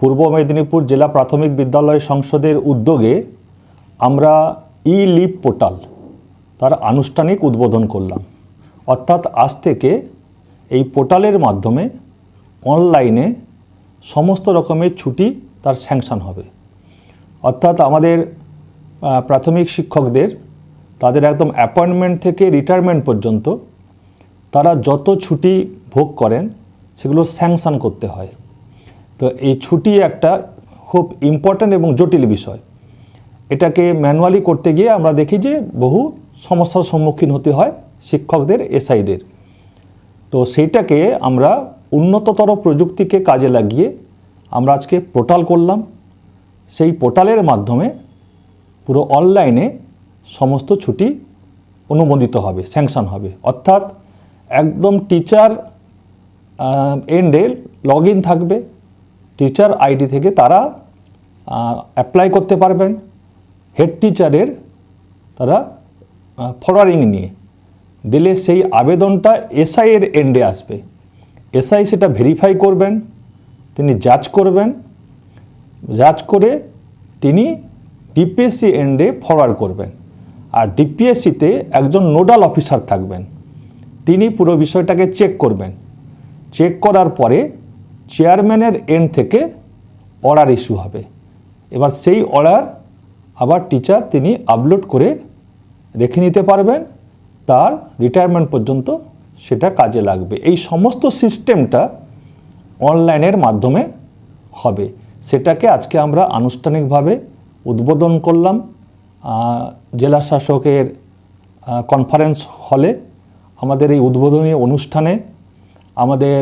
পূর্ব মেদিনীপুর জেলা প্রাথমিক বিদ্যালয় সংসদের উদ্যোগে আমরা ই লিভ পোর্টাল, তার আনুষ্ঠানিক উদ্বোধন করলাম। অর্থাৎ আজ থেকে এই পোর্টালের মাধ্যমে অনলাইনে সমস্ত রকমের ছুটি তার স্যাংশন হবে। অর্থাৎ আমাদের প্রাথমিক শিক্ষকদের, তাদের একদম অ্যাপয়েন্টমেন্ট থেকে রিটায়ারমেন্ট পর্যন্ত তারা যত ছুটি ভোগ করেন, সেগুলো স্যাংশন করতে হয়। তো এই ছুটি একটা খুব ইম্পর্ট্যান্ট এবং জটিল বিষয়। এটাকে ম্যানুয়ালি করতে গিয়ে আমরা দেখি যে বহু সমস্যার সম্মুখীন হতে হয় শিক্ষকদের এসআইদের তো সেইটাকে আমরা উন্নততর প্রযুক্তিকে কাজে লাগিয়ে আমরা আজকে পোর্টাল করলাম। সেই পোর্টালের মাধ্যমে পুরো অনলাইনে সমস্ত ছুটি অনুমোদিত হবে স্যাংশন হবে। অর্থাৎ একদম টিচার এন্ডে লগ থাকবে। টিচার আইডি থেকে তারা অ্যাপ্লাই করতে পারবেন। হেড টিচারের তারা ফরওয়ার্ডিং নিয়ে। দিলে সেই আবেদনটা এসআই এর এন্ডে আসবে। এসআই সেটা ভেরিফাই করবেন, তিনি জাজ করবেন। জাজ করে তিনি ডিপিএসসি এন্ডে ফরওয়ার্ড করবেন। আর ডিপিএসসিতে একজন নোডাল অফিসার থাকবেন। তিনি পুরো বিষয়টাকে চেক করবেন। চেক করার পরে চেয়ারম্যানের এন্ড থেকে অর্ডার ইস্যু হবে। এবার সেই অর্ডার আবার টিচার তিনি আপলোড করে রেখে নিতে পারবেন, তার রিটায়ারমেন্ট পর্যন্ত সেটা কাজে লাগবে। এই সমস্ত সিস্টেমটা অনলাইনের মাধ্যমে হবে। সেটাকে আজকে আমরা আনুষ্ঠানিকভাবে উদ্বোধন করলাম। জেলা শাসকের কনফারেন্স হলে আমাদের এই উদ্বোধনী অনুষ্ঠানে আমাদের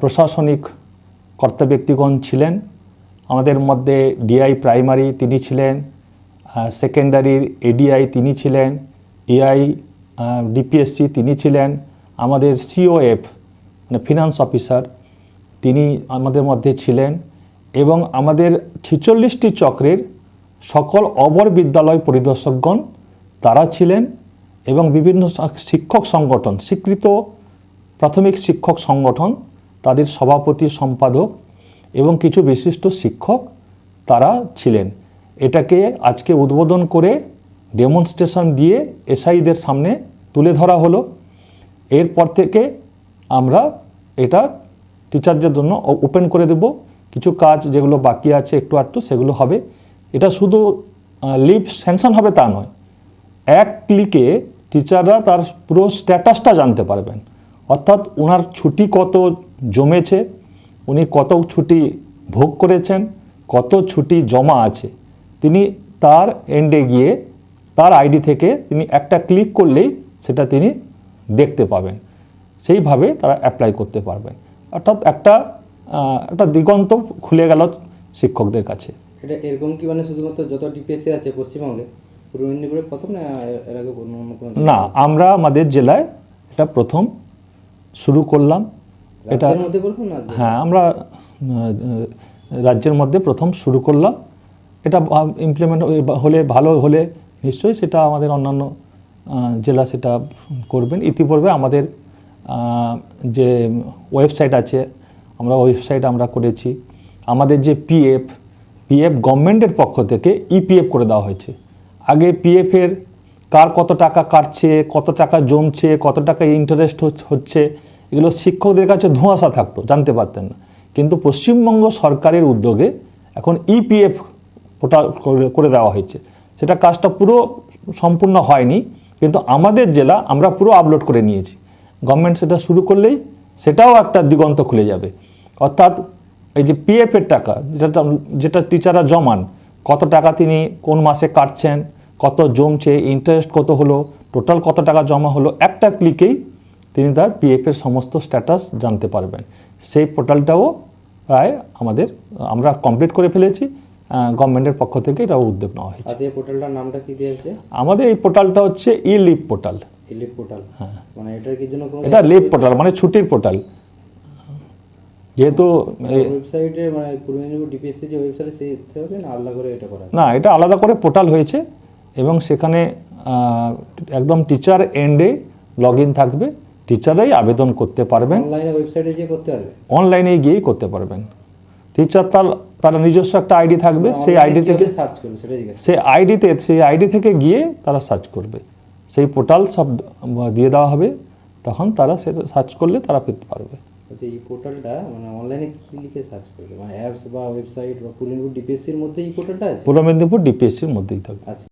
প্রশাসনিক কর্তা ব্যক্তিগণ ছিলেন। আমাদের মধ্যে ডিআই প্রাইমারি তিনি ছিলেন সেকেন্ডারির এডিআই তিনি ছিলেন এআই ডিপিএসসি তিনি ছিলেন, আমাদের সিওএফ মানে ফিনান্স অফিসার তিনি আমাদের মধ্যে ছিলেন এবং আমাদের ছিচল্লিশটি চক্রের সকল অবর বিদ্যালয় পরিদর্শকগণ তারা ছিলেন এবং বিভিন্ন শিক্ষক সংগঠন, স্বীকৃত প্রাথমিক শিক্ষক সংগঠন তাদের সভাপতি সম্পাদক এবং কিছু বিশিষ্ট শিক্ষক তারা ছিলেন। এটাকে আজকে উদ্বোধন করে ডেমনস্ট্রেশন দিয়ে এসআইদের সামনে তুলে ধরা হলো। এরপর থেকে আমরা এটা টিচারদের জন্য ওপেন করে দেব। কিছু কাজ যেগুলো বাকি আছে একটু আধটু সেগুলো হবে। এটা শুধু লিভ স্যাংশন হবে তা নয়। এক ক্লিকে টিচাররা তার পুরো স্ট্যাটাসটা জানতে পারবেন। অর্থাৎ ওনার ছুটি কত জমেছে উনি কত ছুটি ভোগ করেছেন কত ছুটি জমা আছে তিনি তার এন্ডে গিয়ে তার আইডি থেকে তিনি একটা ক্লিক করলেই সেটা তিনি দেখতে পাবেন। সেইভাবে তারা অ্যাপ্লাই করতে পারবেন। অর্থাৎ একটা একটা দিগন্ত খুলে গেল শিক্ষকদের কাছে। এটা এরকম কি মানে শুধুমাত্র যত ডিপিএসসি আছে পশ্চিমবঙ্গে পূর্ব মেদিনীপুরে প্রথম না আমরা আমাদের জেলায় এটা প্রথম শুরু করলাম। এটা হ্যাঁ আমরা রাজ্যের মধ্যে প্রথম শুরু করলাম। এটা ইমপ্লিমেন্ট হলে ভালো হলে নিশ্চয়ই সেটা আমাদের অন্যান্য জেলা সেটা করবেন। ইতিপূর্বে আমাদের যে ওয়েবসাইট আছে আমরা ওয়েবসাইট আমরা করেছি। আমাদের যে পিএফ পিএফ গভর্নমেন্টের পক্ষ থেকে ইপিএফ করে দেওয়া হয়েছে। আগে পিএফের কার কত টাকা কাটছে কত টাকা জমছে কত টাকা ইন্টারেস্ট হচ্ছে এগুলো শিক্ষকদের কাছে ধোঁয়াশা থাকতো, জানতে পারতেন না। কিন্তু পশ্চিমবঙ্গ সরকারের উদ্যোগে এখন ইপিএফ ওটা করে- করে দেওয়া হয়েছে। সেটা কাজটা পুরো সম্পূর্ণ হয়নি, কিন্তু আমাদের জেলা আমরা পুরো আপলোড করে নিয়েছি। গভর্নমেন্ট সেটা শুরু করলেই সেটাও একটা দিগন্ত খুলে যাবে। অর্থাৎ এই যে পিএফের টাকা, যেটা যেটা টিচাররা জমান, কত টাকা তিনি কোন মাসে কাটছেন, কত জমছে ইন্টারেস্ট কত হলো টোটাল কত টাকা জমা হলো, একটা ক্লিকেই তিনি তার পিএফের সমস্ত স্ট্যাটাস জানতে পারবেন। সেই পোর্টালটাও প্রায় আমাদের আমরা কমপ্লিট করে ফেলেছি। গভর্নমেন্টের পক্ষ থেকে এটাও উদ্যোগ নেওয়া হয়েছে। এই পোর্টালটার নামটা কি দিয়েছে আমাদের এই পোর্টালটা হচ্ছে E leave portal eleave portal হ্যাঁ। মানে এটার কি জন্য এটা লিভ পোর্টাল মানে ছুটির পোর্টাল যেহেতু ওয়েবসাইটে মানে পূর্ব মেদিনীপুর ডিপিএসসি যে ওয়েবসাইটে সেই হবে না আলাদা করে এটা করা? না এটা আলাদা করে পোর্টাল হয়েছে এবং সেখানে একদম টিচার এন্ডে লগ ইন থাকবে। টিচাররাই আবেদন করতে পারবেন। অনলাইনে ওয়েবসাইটে যে করতে পারবে। অনলাইনে গিয়েই করতে পারবেন। টিচার তার তারা নিজস্ব একটা আইডি থাকবে সেই আইডি থেকে সেই আইডিতে সেই আইডি থেকে গিয়ে তারা সার্চ করবে। সেই পোর্টাল সব দিয়ে দেওয়া হবে তখন তারা সে সার্চ করলে তারা পেতে পারবে। আচ্ছা এই পোর্টালটা মানে অনলাইনে কি লিখে সার্চ করবে? মানে অ্যাপস বা ওয়েবসাইট বা পুলিনপুর ডিপিএসসির মধ্যে এই পোর্টালটা আছে? পূর্ব মেদিনীপুর ডিপিএসসির মধ্যেই থাকবে। আচ্ছা।